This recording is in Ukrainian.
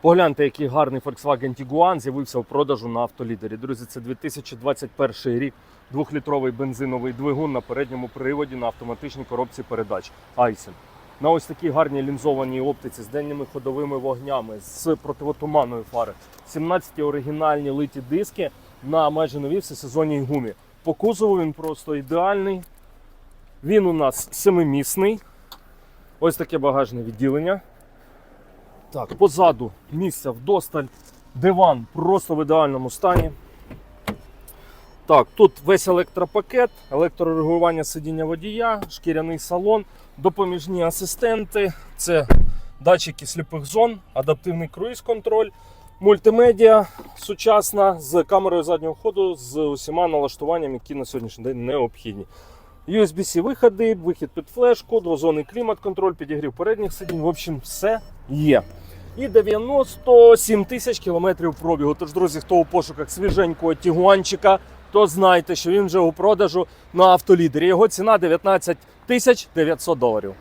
Погляньте, який гарний Volkswagen Tiguan з'явився в продажу на автолідері. Друзі, це 2021 рік. Двохлітровий бензиновий двигун на передньому приводі на автоматичній коробці передач. Айсен. На ось такій гарній лінзованій оптиці з денними ходовими вогнями, з противотуманною фари. 17 оригінальні литі диски на майже новій всесезонній гумі. По кузову він просто ідеальний. Він у нас семимісний. Ось таке багажне відділення. Так, позаду місця вдосталь. Диван просто в ідеальному стані. Так, тут весь електропакет, електрорегулювання сидіння водія, шкіряний салон, допоміжні асистенти, це датчики сліпих зон, адаптивний круїз-контроль, мультимедіа сучасна з камерою заднього ходу, з усіма налаштуваннями, які на сьогоднішній день необхідні. USB-C виходи, вихід під флешку, двозонний клімат-контроль, підігрів передніх сидінь. В общем, все є. І 97 тисяч кілометрів пробігу. Тож, друзі, хто у пошуках свіженького тігуанчика, то знайте, що він вже у продажу на автолідері. Його ціна 19 тисяч 900 доларів.